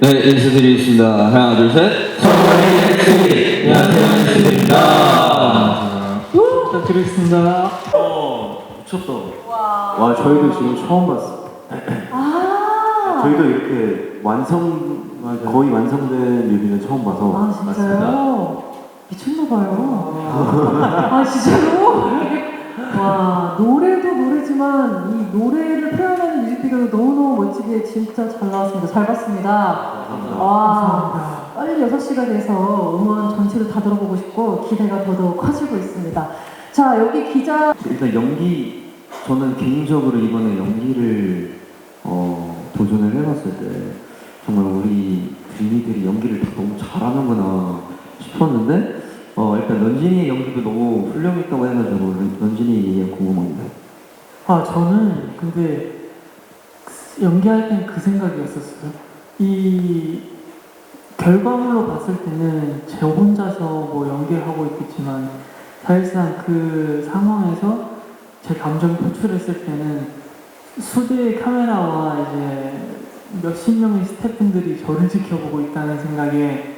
네, 인사드리겠습니다. 하나, 둘, 셋. 성원의 엑스리. 안녕하세요, 엑스리입니다. 부탁드리겠습니다. 어, 미쳤다. 와. 와, 저희도 지금 처음 봤어. 아. 저희도 이렇게 완성, 거의 완성된 뮤비는 처음 봐서. 아 진짜요? 미쳤나봐요. 아 진짜로? 와 노래도 노래지만 이 노래를 뮤직비디오도 너무너무 멋지게 진짜 잘 나왔습니다. 잘 봤습니다. 와 빨리 6시가 돼서 음원 전체를 다 들어보고 싶고 기대가 더더욱 커지고 있습니다. 자 여기 기자 일단 연기, 저는 개인적으로 이번에 연기를 어, 도전을 해봤을 때 정말 우리 드림이들이 연기를 다 너무 잘하는구나 싶었는데 어, 일단 런쥔이의 연기도 너무 훌륭했다고 해가지고 런쥔이 얘기 궁금합니다. 아 저는 근데 연기할 땐 그 생각이었었어요. 이 결과물로 봤을 때는 제 혼자서 뭐 연기를 하고 있겠지만 사실상 그 상황에서 제 감정을 표출했을 때는 수대의 카메라와 이제 몇십 명의 스태프분들이 저를 지켜보고 있다는 생각에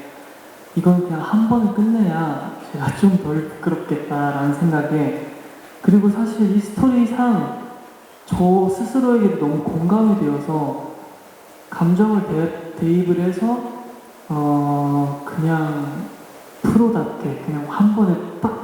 이건 그냥 한 번에 끝내야 제가 좀 덜 부끄럽겠다라는 생각에 그리고 사실 이 스토리상 저 스스로에게도 너무 공감이 되어서 감정을 대, 대입을 해서 어 그냥 프로답게 그냥 한 번에 딱.